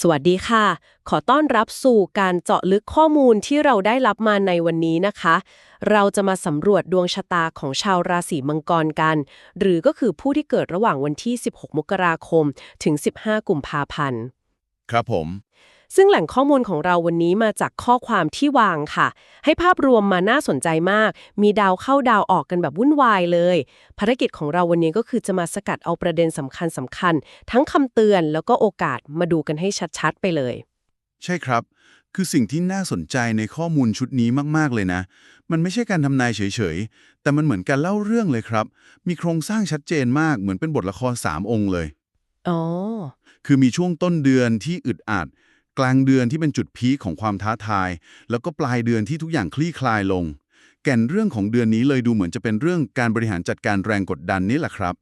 สวัสดีค่ะ ขอต้อนรับสู่การเจาะลึกข้อมูลที่เราได้รับมาในวันนี้นะคะ เราจะมาสำรวจดวงชะตาของชาวราศีมังกรกัน หรือก็คือผู้ที่เกิดระหว่างวันที่ 16 มกราคม ถึง 15 กุมภาพันธ์ ครับผม ซึ่งแหล่งข้อมูลของเราวันนี้มาจากข้อความที่วางค่ะ ให้ภาพรวมมาน่าสนใจมาก มีดาวเข้าดาวออกกันแบบวุ่นวายเลย ภารกิจของเราวันนี้ก็คือจะมาสกัดเอาประเด็นสำคัญสำคัญๆทั้งคำเตือนแล้วก็โอกาสมาดูกันให้ชัดๆ ไปเลย ใช่ครับ คือสิ่งที่น่าสนใจในข้อมูลชุดนี้มากๆเลยนะ มันไม่ใช่การทำนายเฉยๆ แต่มันเหมือนการเล่าเรื่องเลยครับ มีโครงสร้างชัดเจนมากเหมือนเป็นบทละครสามองค์เลย อ๋อ คือมีช่วงต้นเดือนที่อึดอัด กลางเดือนที่เป็นจุดพีคของความท้าทาย แล้วก็ปลายเดือนที่ทุกอย่างคลี่คลายลง แก่นเรื่องของเดือนนี้เลยดูเหมือนจะเป็นเรื่องการบริหารจัดการแรงกดดันนี่แหละครับ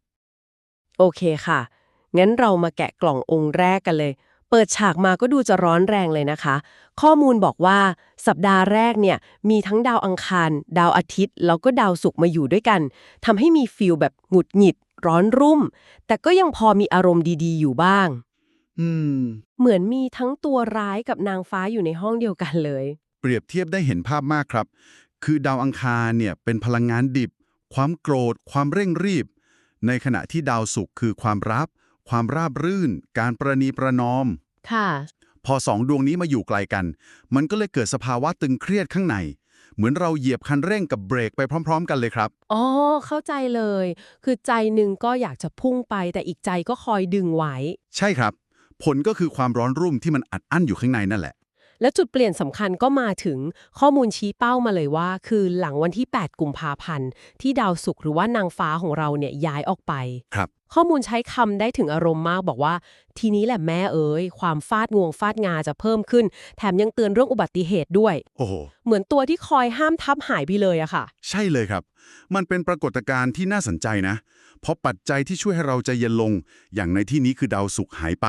โอเคค่ะ งั้นเรามาแกะกล่ององค์แรกกันเลย เปิดฉากมาก็ดูจะร้อนแรงเลยนะคะ ข้อมูลบอกว่าสัปดาห์แรกเนี่ยมีทั้งดาวอังคาร ดาวอาทิตย์ แล้วก็ดาวศุกร์มาอยู่ด้วยกันทำให้มีฟีลแบบหงุดหงิด ร้อนรุ่ม แต่ก็ยังพอมีอารมณ์ดีๆ อยู่บ้าง อืม เหมือนมีทั้งตัวร้ายกับนางฟ้าอยู่ในห้องเดียวกันเลย เปรียบเทียบได้เห็นภาพมากครับ คือดาวอังคารเนี่ยเป็นพลังงานดิบ ความโกรธ ความเร่งรีบ ในขณะที่ดาวศุกร์คือความรับ ความราบรื่น การประนีประนอม ค่ะ พอสองดวงนี้มาอยู่ไกลกัน มันก็เลยเกิดสภาวะตึงเครียดข้างใน เหมือนเราเหยียบคันเร่งกับเบรกไปพร้อม ๆ กันเลยครับ อ๋อ เข้าใจเลย คือใจหนึ่งก็อยากจะพุ่งไปแต่อีกใจก็คอยดึงไว้ ใช่ครับ ผลก็คือความร้อนรุ่มที่มันอัดอั้นอยู่ข้างในนั่นแหละ และจุดเปลี่ยนสำคัญก็มาถึงข้อมูลชี้เป้ามาเลยว่า คือหลังวันที่ 8 กุมภาพันธ์ ที่ดาวศุกร์หรือว่านางฟ้าของเราเนี่ยย้ายออกไป ครับ ข้อมูลใช้คำได้ถึงอารมณ์มากบอกว่า ทีนี้แหละแม่เอ๋ยความฟาดงวงฟาดงาจะเพิ่มขึ้น แถมยังเตือนเรื่องอุบัติเหตุด้วย โอ้โห เหมือนตัวที่คอยห้ามทับหายไปเลยอะค่ะ ใช่เลยครับ มันเป็นปรากฏการณ์ที่น่าสนใจนะ เพราะปัจจัยที่ช่วยให้เราใจเย็นลง อย่างในที่นี้คือดาวศุกร์หายไป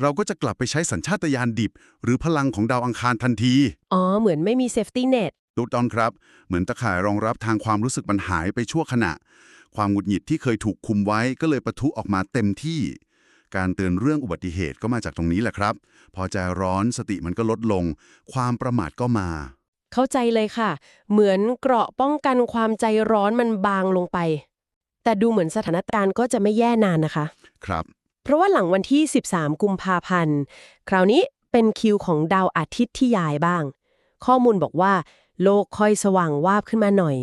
เราก็จะกลับไปใช้สัญชาตญาณดิบ หรือพลังของดาวอังคารทันทีอ๋อ เหมือนไม่มีเซฟตี้เน็ตถูกต้องครับ เหมือนตะข่ายรองรับทางความรู้สึกมันหายไปชั่วขณะ ความหงุดหงิดที่เคยถูกคุมไว้ก็เลยปะทุออกมาเต็มที่ การเตือนเรื่องอุบัติเหตุก็มาจากตรงนี้แหละครับ พอใจร้อนสติมันก็ลดลง ความประมาทก็มา เข้าใจเลยค่ะ เหมือนเกราะป้องกันความใจร้อนมันบางลงไป แต่ดูเหมือนสถานการณ์ก็จะไม่แย่นานนะคะ ครับ เพราะว่าหลังวันที่ 13 กุมภาพันธ์ คราวนี้เป็นคิวของดาวอาทิตย์ที่ย้ายบ้าง ข้อมูลบอกว่า โลกค่อยสว่างวาบขึ้นมาหน่อย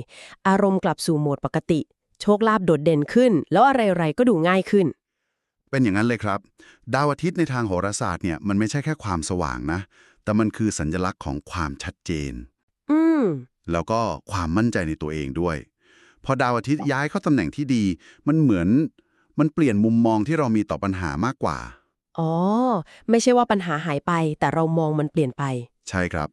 อารมณ์กลับสู่โหมดปกติ โชคลาภโดดเด่นขึ้น แล้วอะไรๆก็ดูง่ายขึ้น เป็นอย่างนั้นเลยครับ ดาวอาทิตย์ในทางโหราศาสตร์เนี่ยมันไม่ใช่แค่ความสว่างนะ แต่มันคือสัญลักษณ์ของความชัดเจน อืม แล้วก็ความมั่นใจในตัวเองด้วย พอดาวอาทิตย์ย้ายเข้าตำแหน่งที่ดี มันเหมือนมันเปลี่ยนมุมมองที่เรามีต่อปัญหามากกว่า อ๋อ ไม่ใช่ว่าปัญหาหายไป แต่เรามองมันเปลี่ยนไป ใช่ครับ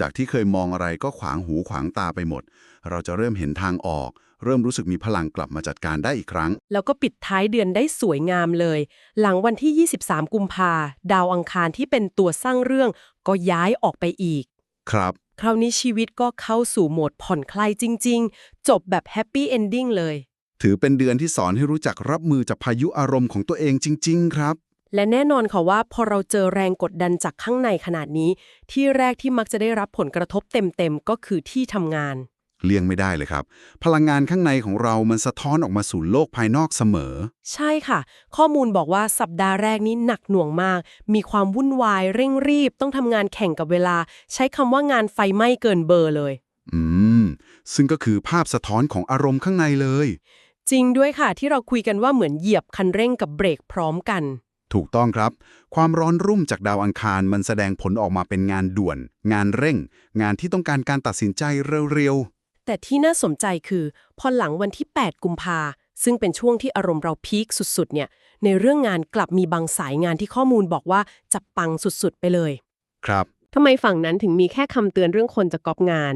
จากที่เคยมองอะไรก็ขวางหูขวางตาไปหมด เราจะเริ่มเห็นทางออก เริ่มรู้สึกมีพลังกลับมาจัดการได้อีกครั้ง แล้วก็ปิดท้ายเดือนได้สวยงามเลย หลังวันที่ 23 กุมภาดาวอังคารที่เป็นตัวสร้างเรื่องก็ย้ายออกไปอีก ครับ คราวนี้ชีวิตก็เข้าสู่โหมดผ่อนคลายจริง ๆ จบแบบแฮปปี้เอนดิ้งเลย ถือเป็นเดือนที่สอนให้รู้จักรับมือจากพายุอารมณ์ของตัวเองจริง ๆ ครับ และแน่นอนค่ะว่าพอเราเจอแรงกดดันจากข้างในขนาดนี้ ที่แรกที่มักจะได้รับผลกระทบเต็มๆก็คือที่ทำงาน เลี่ยงไม่ได้เลยครับ พลังงานข้างในของเรามันสะท้อนออกมาสู่โลกภายนอกเสมอ ใช่ค่ะ ข้อมูลบอกว่าสัปดาห์แรกนี้หนักหน่วงมาก มีความวุ่นวายเร่งรีบ ต้องทำงานแข่งกับเวลา ใช้คำว่างานไฟไหม้เกินเบอร์เลย อืม ซึ่งก็คือภาพสะท้อนของอารมณ์ข้างในเลย จริงด้วยค่ะที่เราคุยกันว่าเหมือนเหยียบคันเร่งกับเบรกพร้อมกันถูกต้องครับ ความร้อนรุ่มจากดาวอังคารมันแสดงผลออกมาเป็นงานด่วน งานเร่ง งานที่ต้องการการตัดสินใจเร็ว แต่ที่น่าสนใจคือพอหลังวันที่ 8 กุมภาซึ่งเป็นช่วงที่อารมณ์เราพีคสุดๆ เนี่ย ในเรื่องงานกลับมีบางสายงานที่ข้อมูลบอกว่าจะปังสุดๆ ไปเลยๆครับทำไมฝั่งนั้นถึงมีแค่คำเตือนเรื่องคนจะก๊อปงาน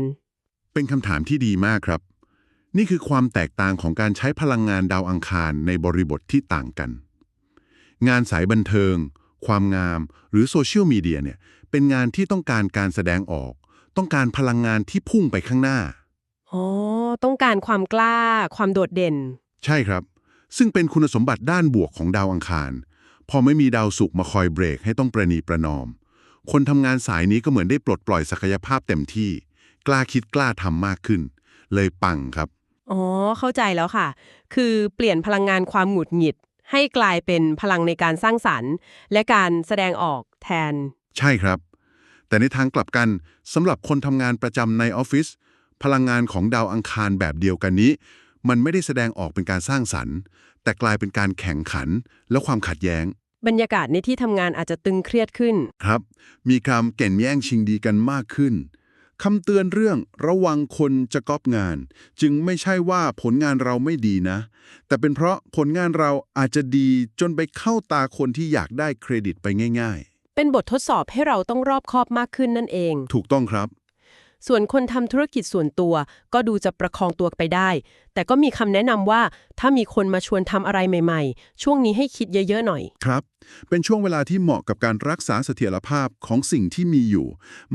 เป็นคำถามที่ดีมากครับ นี่คือความแตกต่างของการใช้พลังงานดาวอังคารในบริบทที่ต่างกัน งานสายบันเทิง ความงาม หรือโซเชียลมีเดียเนี่ย เป็นงานที่ต้องการการแสดงออก ต้องการพลังงานที่พุ่งไปข้างหน้า อ๋อ ต้องการความกล้า ความโดดเด่น ใช่ครับ ซึ่งเป็นคุณสมบัติด้านบวกของดาวอังคาร พอไม่มีดาวศุกร์มาคอยเบรกให้ต้องประนีประนอม คนทำงานสายนี้ก็เหมือนได้ปลดปล่อยศักยภาพเต็มที่ กล้าคิดกล้าทำมากขึ้น เลยปังครับ อ๋อ เข้าใจแล้วค่ะ คือเปลี่ยนพลังงานความหงุดหงิด ให้กลายเป็นพลังในการสร้างสรรค์ และการแสดงออกแทน ใช่ครับ แต่ในทางกลับกันสำหรับคนทำงานประจำในออฟฟิศ พลังงานของดาวอังคารแบบเดียวกันนี้ มันไม่ได้แสดงออกเป็นการสร้างสรรค์ แต่กลายเป็นการแข่งขันและความขัดแย้ง บรรยากาศในที่ทำงานอาจจะตึงเครียดขึ้น ครับ มีการแก่งแย่งชิงดีกันมากขึ้นคำเตือนเรื่องระวังคนจะก๊อปงาน จึงไม่ใช่ว่าผลงานเราไม่ดีนะ แต่เป็นเพราะผลงานเราอาจจะดีจนไปเข้าตาคนที่อยากได้เครดิตไปง่ายเป็นบททดสอบให้เราต้องรอบคอบมากขึ้นนั่นเองๆถูกต้องครับ ส่วนคนทำธุรกิจส่วนตัว ก็ดูจะประคองตัวไปได้ แต่ก็มีคำแนะนำว่า ถ้ามีคนมาชวนทำอะไรใหม่ๆ ช่วงนี้ให้คิดเยอะๆหน่อย ครับ เป็นช่วงเวลาที่เหมาะกับการรักษาเสถียรภาพของสิ่งที่มีอยู่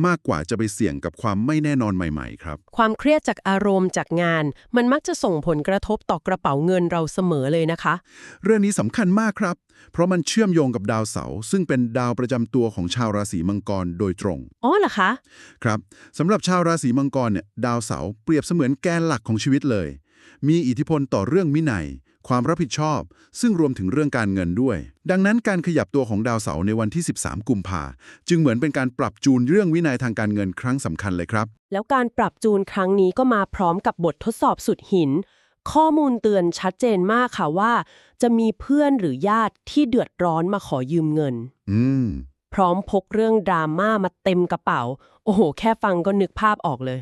มากกว่าจะไปเสี่ยงกับความไม่แน่นอนใหม่ๆ ครับ ความเครียดจากอารมณ์จากงาน มันมักจะส่งผลกระทบต่อกระเป๋าเงินเราเสมอเลยนะคะ เรื่องนี้สำคัญมากครับเพราะมันเชื่อมโยงกับดาวเสาร์ซึ่งเป็นดาวประจำตัวของชาวราศีมังกรโดยตรง อ๋อเหรอคะ ครับสำหรับชาวราศีมังกรเนี่ยดาวเสาร์เปรียบเสมือนแกนหลักของชีวิตเลย มีอิทธิพลต่อเรื่องวินัย ความรับผิดชอบ ซึ่งรวมถึงเรื่องการเงินด้วย ดังนั้นการขยับตัวของดาวเสาร์ในวันที่ 13 กุมภาจึงเหมือนเป็นการปรับจูนเรื่องวินัยทางการเงินครั้งสำคัญเลยครับ แล้วการปรับจูนครั้งนี้ก็มาพร้อมกับบททดสอบสุดหิน ข้อมูลเตือนชัดเจนมากค่ะว่า จะมีเพื่อนหรือญาติที่เดือดร้อนมาขอยืมเงิน อืม พร้อมพกเรื่องดราม่ามาเต็มกระเป๋า โอ้โห แค่ฟังก็นึกภาพออกเลย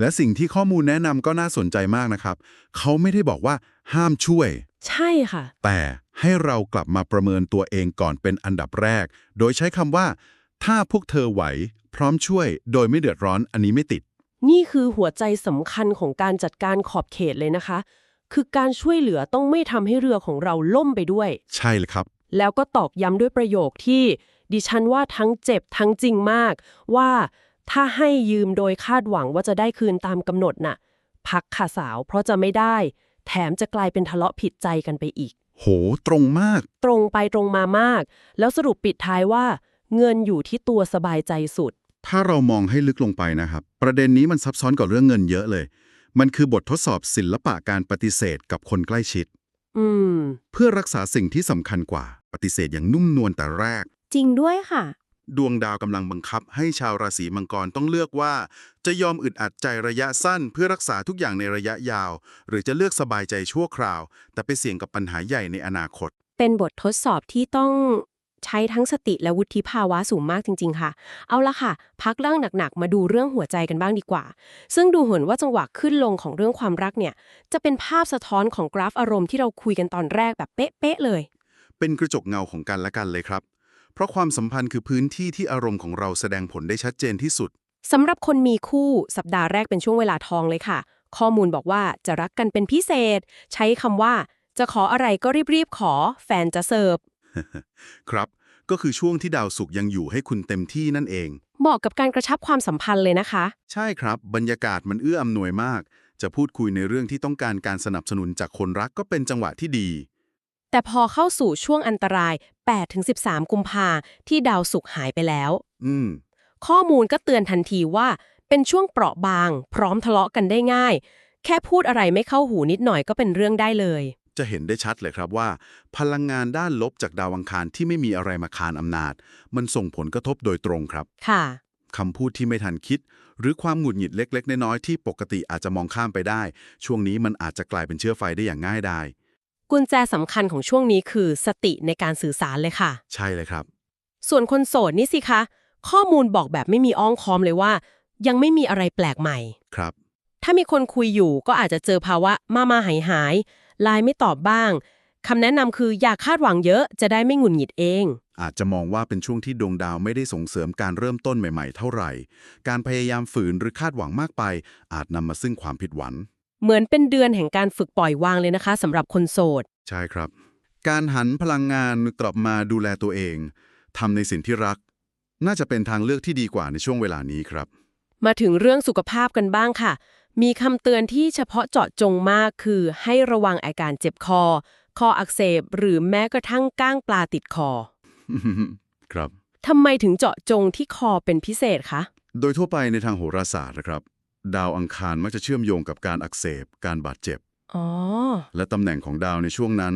และสิ่งที่ข้อมูลแนะนำก็น่าสนใจมากนะครับ เขาไม่ได้บอกว่าห้ามช่วย ใช่ค่ะ แต่ให้เรากลับมาประเมินตัวเองก่อนเป็นอันดับแรก โดยใช้คำว่า ถ้าพวกเธอไหว พร้อมช่วย โดยไม่เดือดร้อนอันนี้ไม่ติด นี่คือหัวใจสำคัญของการจัดการขอบเขตเลยนะคะ คือการช่วยเหลือต้องไม่ทำให้เรือของเราล่มไปด้วย ใช่เลยครับ แล้วก็ตอกย้ำด้วยประโยคที่ ดิฉันว่าทั้งเจ็บทั้งจริงมาก ว่าถ้าให้ยืมโดยคาดหวังว่าจะได้คืนตามกำหนดน่ะ พักค่ะสาวเพราะจะไม่ได้ แถมจะกลายเป็นทะเลาะผิดใจกันไปอีก โห ตรงมาก ตรงไปตรงมามาก แล้วสรุปปิดท้ายว่า เงินอยู่ที่ตัวสบายใจสุด ถ้าเรามองให้ลึกลงไปนะครับ ประเด็นนี้มันซับซ้อนกว่าเรื่องเงินเยอะเลย มันคือบททดสอบศิลปะการปฏิเสธกับคนใกล้ชิด อืม เพื่อรักษาสิ่งที่สำคัญกว่า ปฏิเสธอย่างนุ่มนวลแต่แรก จริงด้วยค่ะ ดวงดาวกำลังบังคับให้ชาวราศีมังกรต้องเลือกว่า จะยอมอึดอัดใจระยะสั้น เพื่อรักษาทุกอย่างในระยะยาว หรือจะเลือกสบายใจชั่วคราว แต่ไปเสี่ยงกับปัญหาใหญ่ในอนาคต เป็นบททดสอบที่ต้อง ใช้ทั้งสติและวุฒิภาวะสูงมากจริง ๆ ค่ะ เอาละค่ะ พักเรื่องหนัก ๆ มาดูเรื่องหัวใจกันบ้างดีกว่า ซึ่งดูเหมือนว่าจังหวะขึ้นลงของเรื่องความรักเนี่ย จะเป็นภาพสะท้อนของกราฟอารมณ์ที่เราคุยกันตอนแรกแบบเป๊ะๆเลย เป็นกระจกเงาของกันและกันเลยครับ เพราะความสัมพันธ์คือพื้นที่ที่อารมณ์ของเราแสดงผลได้ชัดเจนที่สุดสำหรับคนมีคู่สัปดาห์แรกเป็นช่วงเวลาทองเลยค่ะ ข้อมูลบอกว่าจะรักกันเป็นพิเศษ ใช้คำว่า จะขออะไรก็รีบๆขอ แฟนจะเสิร์ฟ ครับ ก็คือช่วงที่ดาวศุกร์ยังอยู่ให้คุณเต็มที่นั่นเอง เหมาะกับการกระชับความสัมพันธ์เลยนะคะ ใช่ครับ บรรยากาศมันเอื้ออำนวยมาก จะพูดคุยในเรื่องที่ต้องการการสนับสนุนจากคนรักก็เป็นจังหวะที่ดี แต่พอเข้าสู่ช่วงอันตราย 8-13 กุมภาที่ดาวศุกร์หายไปแล้ว อืม ข้อมูลก็เตือนทันทีว่า เป็นช่วงเปราะบาง พร้อมทะเลาะกันได้ง่าย แค่พูดอะไรไม่เข้าหูนิดหน่อยก็เป็นเรื่องได้เลย จะเห็นได้ชัดเลยครับว่า พลังงานด้านลบจากดาวอังคารที่ไม่มีอะไรมาคานอำนาจ มันส่งผลกระทบโดยตรงครับ ค่ะคำพูดที่ไม่ทันคิด หรือความหงุดหงิดเล็ก ๆ น้อยๆที่ปกติอาจจะมองข้ามไปได้ ช่วงนี้มันอาจจะกลายเป็นเชื้อไฟได้อย่างง่ายดายกุญแจสำคัญของช่วงนี้คือสติในการสื่อสารเลยค่ะ ใช่เลยครับ ส่วนคนโสดนี่สิคะ ข้อมูลบอกแบบไม่มีอ้องค้อมเลยว่า ยังไม่มีอะไรแปลกใหม่ครับ ถ้ามีคนคุยอยู่ก็อาจจะเจอภาวะมามาหายหาย ไลน์ไม่ตอบบ้างคำแนะนำคืออย่าคาดหวังเยอะจะได้ไม่หงุดหงิดเอง อาจจะมองว่าเป็นช่วงที่ดวงดาวไม่ได้ส่งเสริมการเริ่มต้นใหม่ ๆ เท่าไหร่ การพยายามฝืนหรือคาดหวังมากไป อาจนำมาซึ่งความผิดหวัง เหมือนเป็นเดือนแห่งการฝึกปล่อยวางเลยนะคะสำหรับคนโสด ใช่ครับ การหันพลังงานกลับมาดูแลตัวเองทำในสิ่งที่รัก น่าจะเป็นทางเลือกที่ดีกว่าในช่วงเวลานี้ครับ มาถึงเรื่องสุขภาพกันบ้างค่ะ มีคำเตือนที่เฉพาะเจาะจงมากคือให้ระวังอาการเจ็บคอ คออักเสบ หรือแม้กระทั่งก้างปลาติดคอ ครับ ทำไมถึงเจาะจงที่คอเป็นพิเศษคะ โดยทั่วไปในทางโหราศาสตร์นะครับ ดาวอังคารมักจะเชื่อมโยงกับการอักเสบ การบาดเจ็บ อ๋อ และตำแหน่งของดาวในช่วงนั้น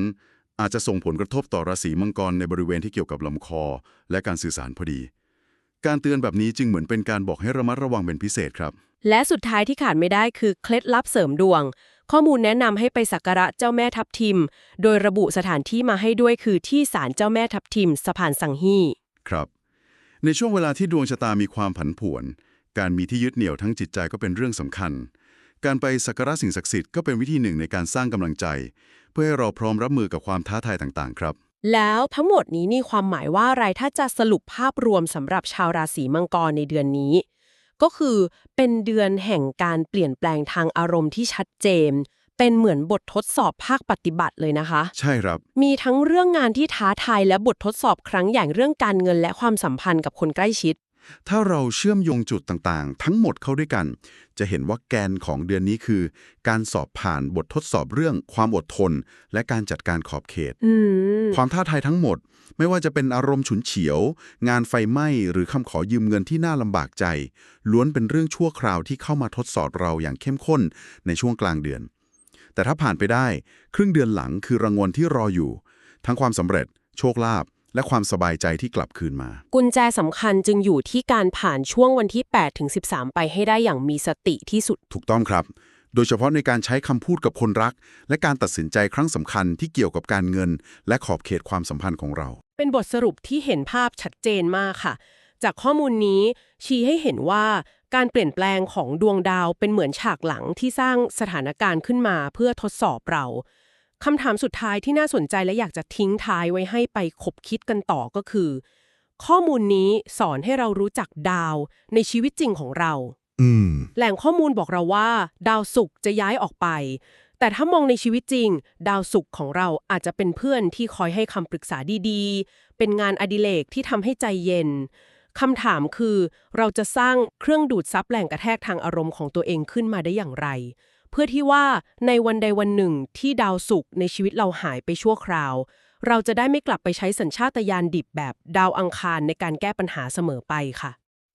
อาจจะส่งผลกระทบต่อราศีมังกรในบริเวณที่เกี่ยวกับลำคอ และการสื่อสารพอดี การเตือนแบบนี้จึงเหมือนเป็นการบอกให้ระมัดระวังเป็นพิเศษครับ และสุดท้ายที่ขาดไม่ได้คือเคล็ดลับเสริมดวง ข้อมูลแนะนำให้ไปสักการะเจ้าแม่ทับทิม โดยระบุสถานที่มาให้ด้วยคือที่ศาลเจ้าแม่ทับทิมสะพานสังฮีครับ ในช่วงเวลาที่ดวงชะตามีความผันผวน การมีที่ยึดเหนี่ยวทั้งจิตใจก็เป็นเรื่องสำคัญ การไปสักการะสิ่งศักดิ์สิทธิ์ก็เป็นวิธีหนึ่งในการสร้างกำลังใจ เพื่อให้เราพร้อมรับมือกับความท้าทายต่างๆ ครับ แล้วทั้งหมดนี้นี่ความหมายว่าอะไรถ้าจะสรุปภาพรวมสำหรับชาวราศีมังกรในเดือนนี้ ก็คือเป็นเดือนแห่งการเปลี่ยนแปลงทางอารมณ์ที่ชัดเจน เป็นเหมือนบททดสอบภาคปฏิบัติเลยนะคะ ใช่ครับ มีทั้งเรื่องงานที่ท้าทายและบททดสอบครั้งใหญ่เรื่องการเงินและความสัมพันธ์กับคนใกล้ชิด ถ้าเราเชื่อมโยงจุดต่างๆ ทั้งหมดเข้าด้วยกัน จะเห็นว่าแกนของเดือนนี้คือ การสอบผ่านบททดสอบเรื่องความอดทน และการจัดการขอบเขตอืมความท้าทายทั้งหมด ไม่ว่าจะเป็นอารมณ์ฉุนเฉียว งานไฟไหม้หรือคำขอยืมเงินที่น่าลำบากใจ ล้วนเป็นเรื่องชั่วคราวที่เข้ามาทดสอบเราอย่างเข้มข้นในช่วงกลางเดือน แต่ถ้าผ่านไปได้ ครึ่งเดือนหลังคือรางวัลที่รออยู่ ทั้งความสำเร็จ โชคลาภ และความสบายใจที่กลับคืนมา กุญแจสำคัญจึงอยู่ที่การผ่านช่วงวันที่8ถึง13 ไปให้ได้อย่างมีสติที่สุด ถูกต้องครับ โดยเฉพาะในการใช้คำพูดกับคนรัก และการตัดสินใจครั้งสำคัญที่เกี่ยวกับการเงิน และขอบเขตความสัมพันธ์ของเรา เป็นบทสรุปที่เห็นภาพชัดเจนมากค่ะ จากข้อมูลนี้ชี้ให้เห็นว่าการเปลี่ยนแปลงของดวงดาวเป็นเหมือนฉากหลังที่สร้างสถานการณ์ขึ้นมาเพื่อทดสอบเรา คำถามสุดท้ายที่น่าสนใจและอยากจะทิ้งท้ายไว้ให้ไปคบคิดกันต่อก็คือ ข้อมูลนี้สอนให้เรารู้จักดาวในชีวิตจริงของเรา อืม แหล่งข้อมูลบอกเราว่า ดาวศุกร์จะย้ายออกไป แต่ถ้ามองในชีวิตจริง ดาวศุกร์ของเราอาจจะเป็นเพื่อนที่คอยให้คำปรึกษาดีๆ เป็นงานอดิเรกที่ทำให้ใจเย็นคำถามคือ เราจะสร้างเครื่องดูดซับแหล่งกระแทกทางอารมณ์ของตัวเองขึ้นมาได้อย่างไร เพื่อที่ว่าในวันใดวันหนึ่งที่ดาวศุกร์ในชีวิตเราหายไปชั่วคราว เราจะได้ไม่กลับไปใช้สัญชาตญาณดิบแบบดาวอังคารในการแก้ปัญหาเสมอไปค่ะ